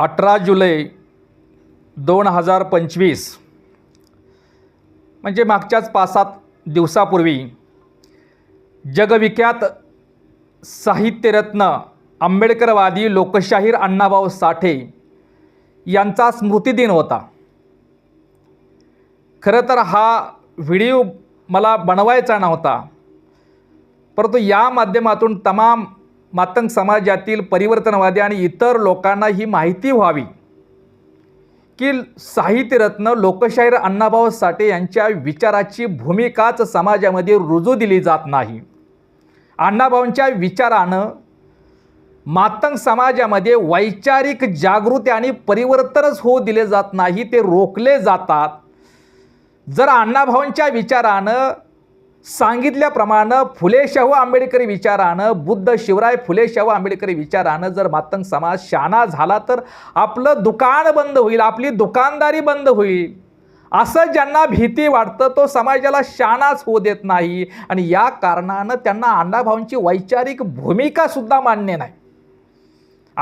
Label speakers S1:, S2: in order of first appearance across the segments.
S1: अठरा जुलै दोन हजार पंचवीस म्हणजे मागच्याच पाच सात दिवसापूर्वी जगविख्यात साहित्यरत्न आंबेडकरवादी लोकशाहीर अण्णाभाऊ साठे यांचा स्मृतिदिन होता. खरं तर हा व्हिडिओ मला बनवायचा नव्हता परंतु या माध्यमातून तमाम मातंग समाजातील परिवर्तनवादी आणि इतर लोकांना ही माहिती व्हावी. की साहित्यरत्न लोकशाहीर अण्णाभाऊ साठे यांच्या विचाराची भूमिकाच समाजामध्ये रुजू दिली जात नाही. अण्णाभाऊंच्या विचारानं मातंग समाजामध्ये वैचारिक जागृती आणि परिवर्तनच होऊ दिले जात नाही ते रोखले जातात. जर अण्णाभाऊंच्या विचारानं सांगितल्याप्रमाणे फुले शाहू आंबेडकरी विचारानं बुद्ध शिवराय फुले शाहू आंबेडकरी विचारानं जर मातंग समाज शाना झाला तर आपलं दुकान बंद होईल आपली दुकानदारी बंद होईल. असं ज्यांना भीती वाटतं तो समाजाला शानाच होऊ देत नाही. आणि या कारणानं त्यांना अण्णाभाऊंची वैचारिक भूमिकासुद्धा मान्य नाही.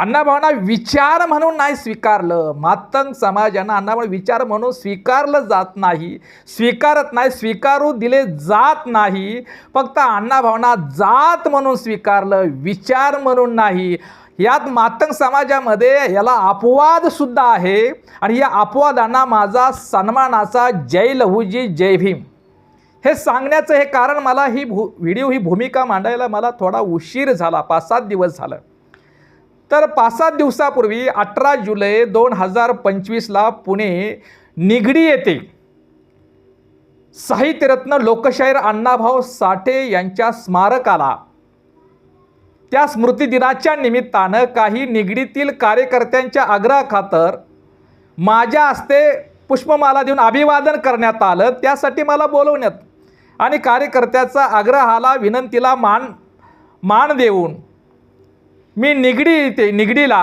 S1: अण्णाभाऊंना विचार म्हणून नाही स्वीकारलं. मातंग समाजानं अण्णाभाऊ विचार म्हणून स्वीकारलं जात नाही. स्वीकारत नाही स्वीकारू दिले जात नाही. फक्त अण्णाभाऊंना जात म्हणून स्वीकारलं विचार म्हणून नाही. यात मातंग समाजामध्ये याला अपवादसुद्धा आहे. आणि या अपवादांना माझा सन्मानाचा जय लहूजी जय भीम. हे सांगण्याचं हे कारण मला ही भू व्हिडिओ ही भूमिका मांडायला मला थोडा उशीर झाला पाच सात दिवस झालं. तर पाच सात दिवसापूर्वी अठरा जुलै दोन हजार पंचवीसला पुणे निगडी येथे साहित्यरत्न लोकशाहीर अण्णाभाऊ साठे यांच्या स्मारकाला त्या स्मृतिदिनाच्या निमित्तानं काही निगडीतील कार्यकर्त्यांच्या आग्रहाखातर माझ्या हस्ते पुष्पमाला देऊन अभिवादन करण्यात आलं. त्यासाठी मला बोलवण्यात आणि कार्यकर्त्याचा आग्रहाला विनंतीला मान मान देऊन मी निगडी ते निगडीला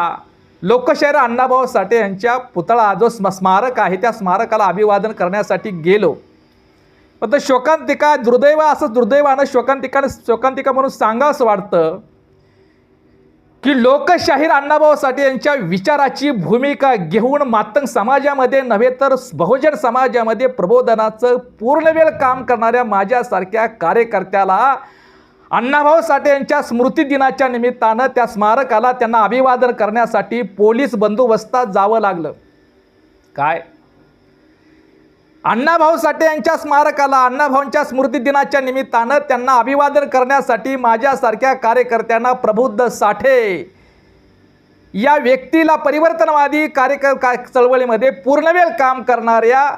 S1: लोकशाहीर अण्णाभाऊ साठे यांच्या पुतळा जो स्म स्मारक आहे त्या स्मारकाला अभिवादन करण्यासाठी गेलो. तर शोकांतिका दुर्दैव असं दुर्दैवानं शोकांतिकानं शोकांतिका म्हणून सांगावंसं वाटतं की लोकशाहीर अण्णाभाऊ साठे यांच्या विचाराची भूमिका घेऊन मातंग समाजामध्ये नव्हे तर बहुजन समाजामध्ये प्रबोधनाचं पूर्णवेळ काम करणाऱ्या माझ्यासारख्या कार्यकर्त्याला अण्णाभाऊ साठे यांच्या स्मृतिदिनाच्या निमित्तानं त्या स्मारकाला त्यांना अभिवादन करण्यासाठी पोलीस बंदोबस्तात जावं लागलं. काय? अण्णाभाऊ साठे यांच्या स्मारकाला अण्णाभाऊंच्या स्मृतिदिनाच्या निमित्तानं त्यांना अभिवादन करण्यासाठी माझ्यासारख्या कार्यकर्त्यांना प्रबुद्ध साठे. या व्यक्तीला परिवर्तनवादी कार्यकर का चळवळीमध्ये पूर्णवेळ काम करणाऱ्या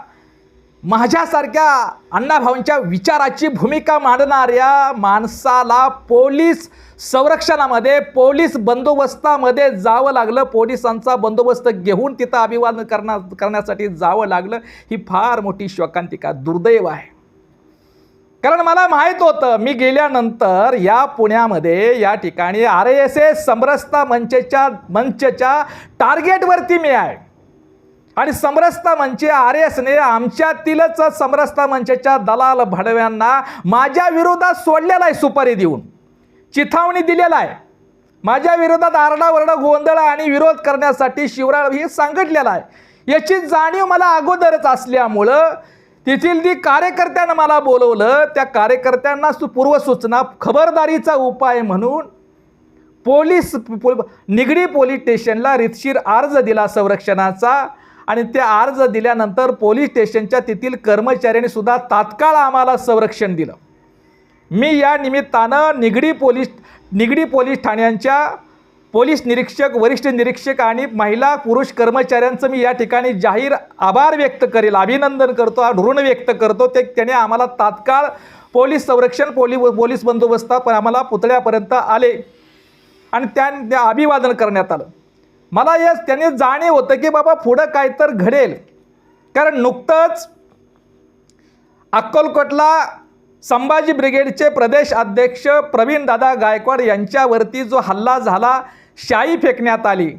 S1: माझ्यासारख्या अण्णाभाऊंच्या विचाराची भूमिका मांडणाऱ्या माणसाला पोलीस संरक्षणामध्ये पोलीस बंदोबस्तामध्ये जावं लागलं. पोलिसांचा बंदोबस्त घेऊन तिथं अभिवादन करण्या करण्यासाठी जावं लागलं. ही फार मोठी शोकांतिका दुर्दैव आहे. कारण मला माहीत होतं मी गेल्यानंतर या पुण्यामध्ये या ठिकाणी आर एस एस समरसता मंचच्या मंचच्या टार्गेटवरती मी आहे. आणि समरसता मंचे आर एसने आमच्यातीलच समरसता मंचच्या दलाल भडव्यांना माझ्या विरोधात सोडलेला आहे सुपारी देऊन. चिथावणी दिलेला आहे. माझ्या विरोधात आरडाओरडा गोंधळ आणि विरोध करण्यासाठी शिवराळ हे सांगितलेला आहे. याची जाणीव मला अगोदरच असल्यामुळं तेथील ती कार्यकर्त्यानं मला बोलवलं त्या कार्यकर्त्यांना सु पूर्वसूचना खबरदारीचा उपाय म्हणून पोलीस पो निगडी पोलीस स्टेशनला रितशीर अर्ज दिला संरक्षणाचा. आणि ते अर्ज दिल्यानंतर पोलीस स्टेशनच्या तेथील कर्मचाऱ्यांनी सुद्धा तात्काळ आम्हाला संरक्षण दिलं. मी या निमित्तानं निगडी पोलीस निगडी पोलीस ठाण्यांच्या पोलीस निरीक्षक वरिष्ठ निरीक्षक आणि महिला पुरुष कर्मचाऱ्यांचं मी या ठिकाणी जाहीर आभार व्यक्त करेल अभिनंदन करतो ऋण व्यक्त करतो. ते त्याने आम्हाला तात्काळ पोलीस संरक्षण पोली पोलीस बंदोबस्तात आम्हाला पुतळ्यापर्यंत आले आणि त्या त्या अभिवादन करण्यात आलं. मला यस त्याने जाणीव होतं की बाबा पुढं काय तर घडेल. कारण नुकतंच अक्कलकोटला संभाजी ब्रिगेडचे प्रदेश अध्यक्ष प्रवीणदादा गायकवाड यांच्यावरती जो हल्ला झाला शाई फेकण्यात आली.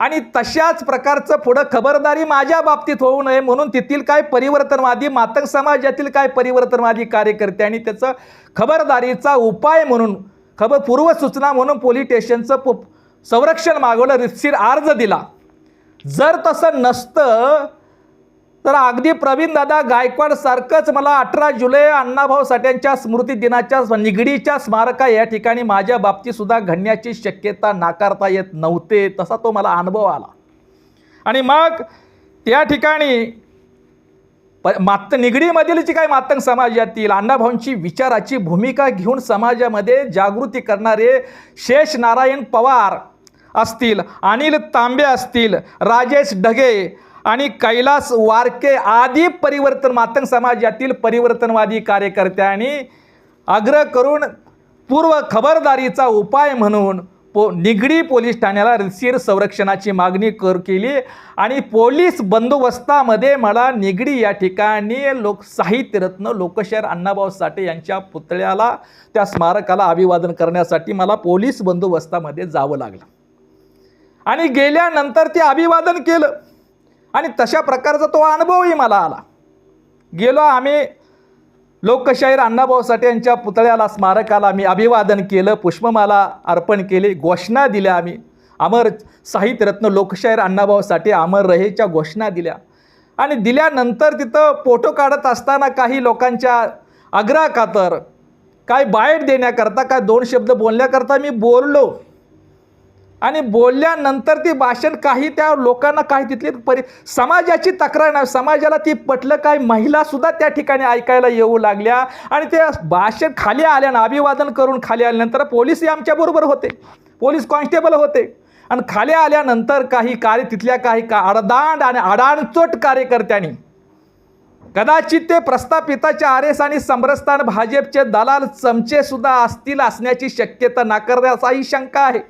S1: आणि तशाच प्रकारचं पुढं खबरदारी माझ्या बाबतीत होऊ नये म्हणून तेथील काय परिवर्तनवादी मातंग समाजातील काय परिवर्तनवादी कार्यकर्ते आणि त्याचं खबरदारीचा उपाय म्हणून खबर पूर्वसूचना म्हणून पोलीस स्टेशनचं पु संरक्षण मागवलं रितशीर अर्ज दिला. जर तसं नसतं तर अगदी प्रवीण दादा मला अठरा जुलै अण्णाभाऊ साठ्यांच्या स्मृती दिनाच्या निगडीच्या स्मारका या ठिकाणी माझ्या बाबतीतसुद्धा घडण्याची शक्यता नाकारता येत नव्हते तसा तो मला अनुभव आला. आणि मग त्या ठिकाणी मात निगडीमधील जी काही मातंग समाजातील अण्णाभाऊंची विचाराची भूमिका घेऊन समाजामध्ये जागृती करणारे शेष नारायण पवार असतील अनिल तांबे असतील राजेश ढगे आणि कैलास वारके आदी परिवर्तन मातंग समाजातील परिवर्तनवादी कार्यकर्त्यांनी आग्रह करून पूर्व खबरदारीचा उपाय म्हणून पो निगडी पोलीस ठाण्याला रिसीर संरक्षणाची मागणी कर केली आणि पोलीस बंदोबस्तामध्ये मला निगडी या ठिकाणी लोक साहित्यरत्न लोकशाहीर अण्णाभाऊ साठे यांच्या पुतळ्याला त्या स्मारकाला अभिवादन करण्यासाठी मला पोलीस बंदोबस्तामध्ये जावं लागलं. आणि गेल्यानंतर ते अभिवादन केलं. आणि तशा प्रकारचा तो अनुभवही मला आला. गेलो आम्ही लोकशाहीर अण्णाभाऊ साठे यांच्या पुतळ्याला स्मारकाला मी अभिवादन केलं पुष्पमाला अर्पण केली घोषणा दिल्या आम्ही. अमर साहित्यरत्न लोकशाहीर अण्णाभाऊ साठे अमर रहेच्या घोषणा दिल्या. आणि दिल्यानंतर तिथं फोटो काढत असताना काही लोकांच्या आग्रहाखातर काय बाहेर देण्याकरता काय दोन शब्द बोलण्याकरता मी बोललो. आणि बोलल्यानंतर ती भाषण काही त्या लोकांना काही तिथली परि समाजाची तक्रार नाही. समाजाला ती पटलं काय? महिलासुद्धा त्या ठिकाणी ऐकायला येऊ लागल्या. आणि ते भाषण खाली आल्यानं अभिवादन करून खाली आल्यानंतर पोलीसही आमच्याबरोबर होते. पोलीस कॉन्स्टेबल होते. आणि खाली आल्यानंतर काही कार्य तिथल्या काही का अडदांड आणि अडाणचोट कार्यकर्त्यांनी कदाचित ते प्रस्थापिताच्या आर एस आणि समरस्थान भाजपचे दलाल चमचेसुद्धा असतील असण्याची शक्यता नाकारण्याचाही शंका आहे.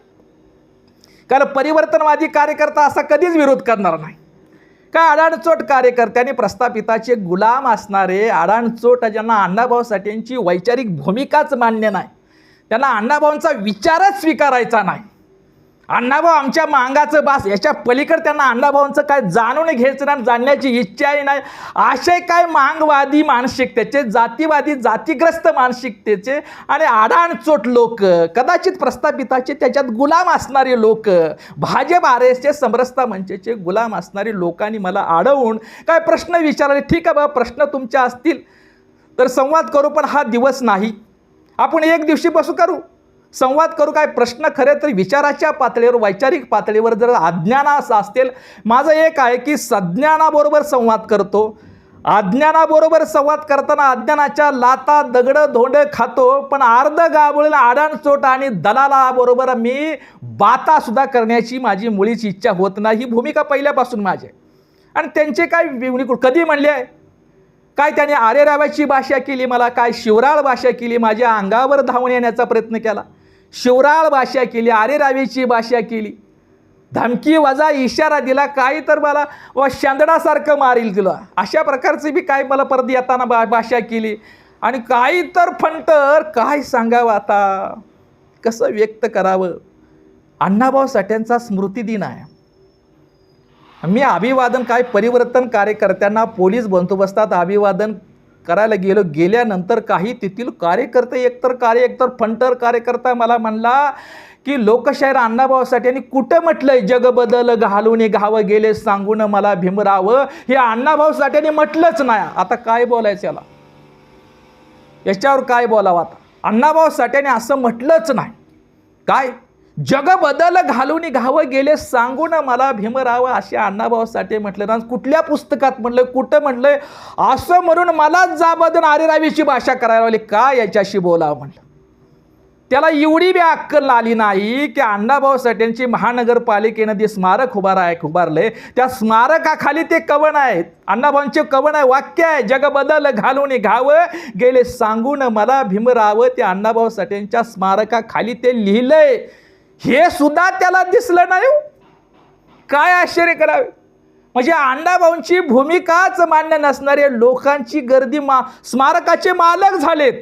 S1: कारण परिवर्तनवादी कार्यकर्ता असा कधीच विरोध करणार नाही. काय अडाणचोट कार्यकर्त्यांनी प्रस्थापिताचे गुलाम असणारे अडाणचोट ज्यांना अण्णाभाऊ साठेंची वैचारिक भूमिकाच मान्य नाही त्यांना अण्णाभाऊंचा विचारच स्वीकारायचा नाही. अण्णाभाऊ आमच्या मांगाचं बास याच्या पलीकडे त्यांना अण्णाभाऊंचं काय जाणून घ्यायचं नाही जाणण्याची इच्छाही नाही. असे काय मांगवादी मानसिकतेचे जातीवादी जातीग्रस्त मानसिकतेचे आणि आडाणचोट लोक कदाचित प्रस्थापिताचे त्याच्यात गुलाम असणारे लोक भाजप आर एसचे समरसता मंचेचे गुलाम असणारे लोकांनी मला अडवून काय प्रश्न विचारले? ठीक आहे बाबा प्रश्न तुमच्या असतील. तर संवाद करू पण हा दिवस नाही. आपण एक दिवशी बसू करू? संवाद करू काय प्रश्न खरे तर विचाराच्या पातळीवर वैचारिक पातळीवर जर अज्ञाना असं असतील. माझं एक आहे की सज्ञानाबरोबर संवाद करतो. अज्ञानाबरोबर संवाद करताना अज्ञानाच्या लाता दगडं धोंडं खातो पण अर्ध गाबळीला आडणचोट आणि दलालाबरोबर मी बातासुद्धा करण्याची माझी मुळीच इच्छा होत नाही. ही भूमिका पहिल्यापासून माझी आणि त्यांचे काय विवणी- कधी म्हणले आहे? काय त्याने आर्यरावाची भाषा केली मला? काय शिवराळ भाषा केली? माझ्या अंगावर धावून येण्याचा प्रयत्न केला? शिवराळ भाषा केली आरेरावीची भाषा केली. धमकी वजा इशारा दिला काही तर मला व शांदडासारखं मारील तुला. अशा प्रकारची बी काय मला परत येताना बा भाषा केली. आणि काही तर फंटर काय सांगावं आता? कसं व्यक्त करावं? अण्णाभाऊ साठ्यांचा स्मृतिदिन आहे. मी अभिवादन काय परिवर्तन कार्यकर्त्यांना पोलीस बंदोबस्तात अभिवादन करायला गेलो गेल्यानंतर काही तेथील कार्यकर्ते एकतर कार्य एकतर फंटर कार्यकर्ता मला म्हणला की लोकशाहीर अण्णाभाऊसाठी आणि कुठं म्हटलंय जग बदल घालून घावं गेले सांगून मला भीमरावं हे अण्णाभाऊसाठी म्हटलंच नाही. आता काय बोलायचं याला? याच्यावर काय बोलावं आता? अण्णाभाऊ साठ्याने असं म्हटलंच नाही. काय? जग बदल घालून घावं गेले सांगून मला भीमराव असे अण्णाभाऊ साठे म्हटलं ना कुठल्या पुस्तकात म्हटलं कुठं म्हटलंय असं म्हणून मलाच जाबदन आरेरावीची भाषा करायला लागली. का याच्याशी बोलावं म्हटलं त्याला एवढी बी अक्कल आली नाही की अण्णाभाऊ साठ्यांची महानगरपालिकेनं ते स्मारक उभार आहे उभारले त्या स्मारकाखाली ते कवन आहेत. अण्णाभाऊंचे कवन आहे वाक्य आहे जग बदल घालून घावं गेले सांगून मला भीमरावं ते अण्णाभाऊ साठ्यांच्या स्मारकाखाली ते लिहिलंय. हे सुद्धा त्याला दिसलं नाही हो. काय आश्चर्य करावे. म्हणजे अण्णाभाऊंची भूमिकाच मान्य नसणारे लोकांची गर्दी मा स्मारकाचे मालक झालेत.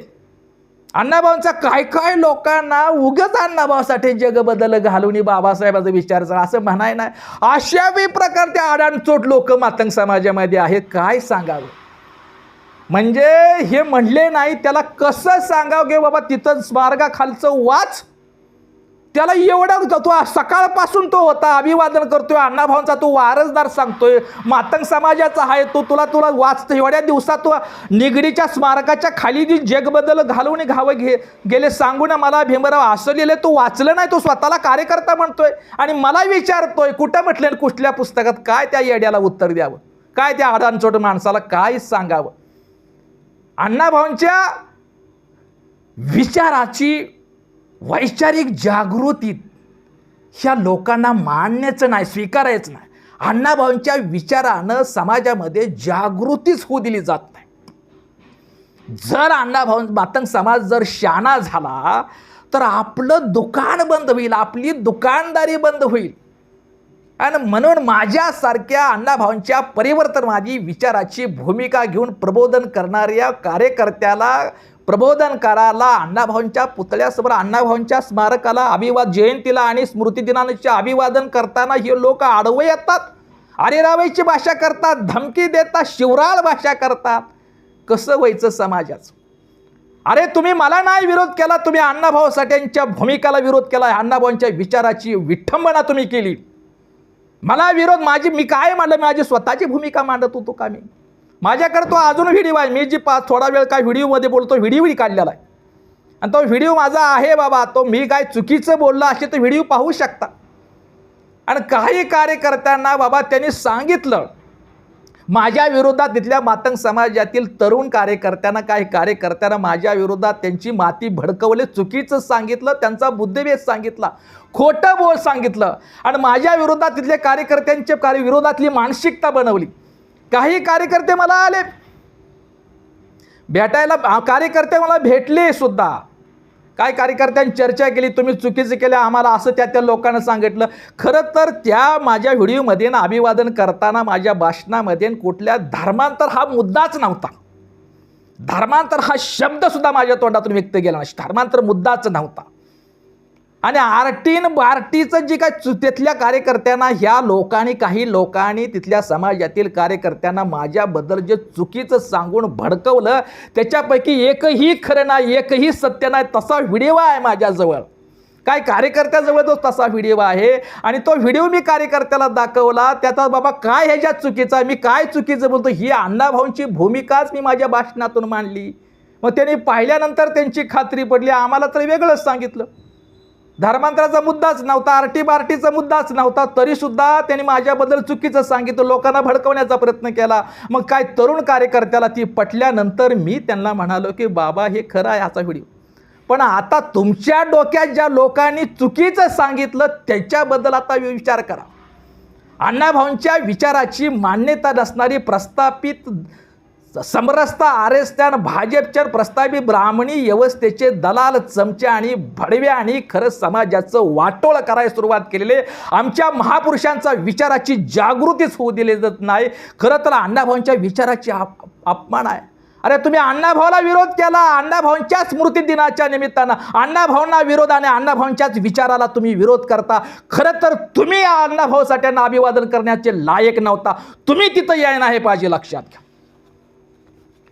S1: अण्णाभाऊंचा काय काय लोकांना उगच अण्णाभाऊसाठी जग बदल घालून बाबासाहेबाचा विचारचं असं म्हणाय नाही. अशावी प्रकारचे आडाणचोट लोक मातंग समाजामध्ये आहेत काय सांगावं. म्हणजे हे म्हणले नाही त्याला कसं सांगावं की बाबा तिथं स्मारकाखालचं वाच. त्याला एवढं तो सकाळपासून तो होता अभिवादन करतोय अण्णाभाऊंचा तो वारसदार सांगतोय मातंग समाजाचा आहे तो तुला तुला वाचतो एवढ्या दिवसात तो निगडीच्या स्मारकाच्या खाली जी जगबदल घालून घावं घे गेले सांगून मला भीमराव असं लिहिलं तो वाचलं नाही तो स्वतःला कार्यकर्ता म्हणतोय. आणि मला विचारतोय कुठं म्हटले कुठल्या पुस्तकात काय त्या येड्याला उत्तर द्यावं? काय त्या आडानचोट माणसाला काय सांगावं? अण्णाभाऊंच्या विचाराची वैचारिक जागृतीत ह्या लोकांना मानण्याचं नाही स्वीकारायचं नाही. अण्णाभाऊंच्या विचारानं समाजामध्ये जागृतीच होऊ दिली जात नाही. जर अण्णाभाऊ मातंग समाज जर शाणा झाला तर आपलं दुकान बंद होईल आपली दुकानदारी बंद होईल. आणि म्हणून माझ्यासारख्या अण्णाभाऊंच्या परिवर्तनवादी विचाराची भूमिका घेऊन प्रबोधन करणाऱ्या कार्यकर्त्याला प्रबोधनकाराला अण्णाभाऊंच्या पुतळ्यासमोर अण्णाभाऊंच्या स्मारकाला अभिवाद जयंतीला आणि स्मृतिदिनाचे अभिवादन करताना हे लोक आडवे येतात. अरेरावाईची भाषा करतात धमकी देतात शिवराळ भाषा करतात. कसं व्हायचं समाजाचं? अरे तुम्ही मला नाही विरोध केला तुम्ही अण्णाभाऊ साठ्यांच्या भूमिकाला विरोध केला अण्णाभाऊंच्या विचाराची विठंबना तुम्ही केली. मला विरोध माझी मी काय मांडलं माझी स्वतःची भूमिका मांडत होतो का मी? माझ्याकडे तो अजून व्हिडिओ आहे. मी जी पाच थोडा वेळ काय व्हिडिओमध्ये बोलतो व्हिडिओही काढलेला आहे. आणि तो व्हिडिओ माझा आहे बाबा. तो मी काय चुकीचं बोललो असे तो व्हिडिओ पाहू शकता. आणि काही कार्यकर्त्यांना बाबा त्यांनी सांगितलं माझ्या विरोधात तिथल्या मातंग समाजातील तरुण कार्यकर्त्यांना काही कार्यकर्त्यांना माझ्या विरोधात त्यांची माती भडकवले चुकीचं सांगितलं त्यांचा बुद्धिभेद सांगितला खोटं बोल सांगितलं. आणि माझ्या विरोधात तिथल्या कार्यकर्त्यांच्या कार्य विरोधातली मानसिकता बनवली. काही कार्यकर्ते मला आले. भेटायला कार्यकर्ते मला भेटले सुद्धा. काय कार्यकर्त्यांनी चर्चा केली तुम्ही चुकीचं केलं आम्हाला असं त्या त्या लोकांना सांगितलं. खरं तर त्या माझ्या व्हिडिओमध्ये ना अभिवादन करताना माझ्या भाषणामध्ये कुठल्या धर्मांतर हा मुद्दाच नव्हता. धर्मांतर हा शब्दसुद्धा माझ्या तोंडातून व्यक्त केला नाही. धर्मांतर मुद्दाच नव्हता. आणि आरटीन बार्टीचं जे काय चु तिथल्या कार्यकर्त्यांना ह्या लोकांनी काही लोकांनी तिथल्या समाजातील कार्यकर्त्यांना माझ्याबद्दल जे चुकीचं सांगून भडकवलं त्याच्यापैकी एकही खरं नाही एकही सत्य नाही तसा व्हिडिओ आहे माझ्याजवळ. काय कार्यकर्त्याजवळ तो तसा व्हिडिओ आहे? आणि तो व्हिडिओ मी कार्यकर्त्याला दाखवला त्याचा बाबा काय ह्याच्यात चुकीचा? मी काय चुकीचं बोलतो? ही अण्णाभाऊंची भूमिकाच मी माझ्या भाषणातून मांडली. मग त्यांनी पाहिल्यानंतर त्यांची खात्री पडली आम्हाला तर वेगळंच सांगितलं. धर्मांतराचा मुद्दाच नव्हता आरटी बार्टीचा मुद्दाच नव्हता तरीसुद्धा त्यांनी माझ्याबद्दल चुकीचं सांगितलं लोकांना भडकवण्याचा प्रयत्न केला. मग काय तरुण कार्यकर्त्याला ती पटल्यानंतर मी त्यांना म्हणालो की बाबा हे खरं आहे असा व्हिडिओ. पण आता तुमच्या डोक्यात ज्या लोकांनी चुकीचं सांगितलं त्याच्याबद्दल आता विचार करा. अण्णाभाऊंच्या विचाराची मान्यता नसणारी प्रस्थापित समरसता आर एस त्या भाजपच्या प्रस्तावित ब्राह्मणी व्यवस्थेचे दलाल चमचे आणि भडव्या आणि खरं समाजाचं वाटोळ करायला सुरुवात केलेले आमच्या महापुरुषांचा विचाराची जागृतीच होऊ दिली जात नाही. खरं तर अण्णाभाऊंच्या विचाराची आप अपमान आहे. अरे तुम्ही अण्णाभाऊला विरोध केला. अण्णाभाऊंच्या स्मृती दिनाच्या निमित्तानं. अण्णाभाऊंना विरोध आणि अण्णाभाऊंच्याच विचाराला तुम्ही विरोध करता. खरं तर तुम्ही या अण्णाभाऊसाठ्यांना अभिवादन करण्याचे लायक नव्हता. तुम्ही तिथं याय नाही पाहिजे लक्षात घ्या.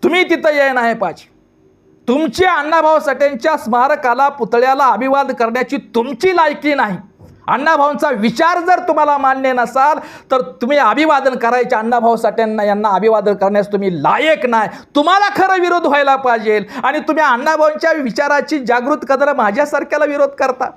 S1: तुम्ही तिथं याय नाही पाहिजे. तुमची अण्णाभाऊ साठेंच्या स्मारकाला पुतळ्याला अभिवाद करण्याची तुमची लायकी नाही. अण्णाभाऊंचा विचार जर तुम्हाला मान्य नसाल तर तुम्ही अभिवादन करायचे. अण्णाभाऊ साठ्यांना यांना अभिवादन करण्यास तुम्ही लायक नाही. तुम्हाला खरं विरोध व्हायला पाहिजे. आणि तुम्ही अण्णाभाऊंच्या विचाराची जागृत कदर माझ्यासारख्याला विरोध करता.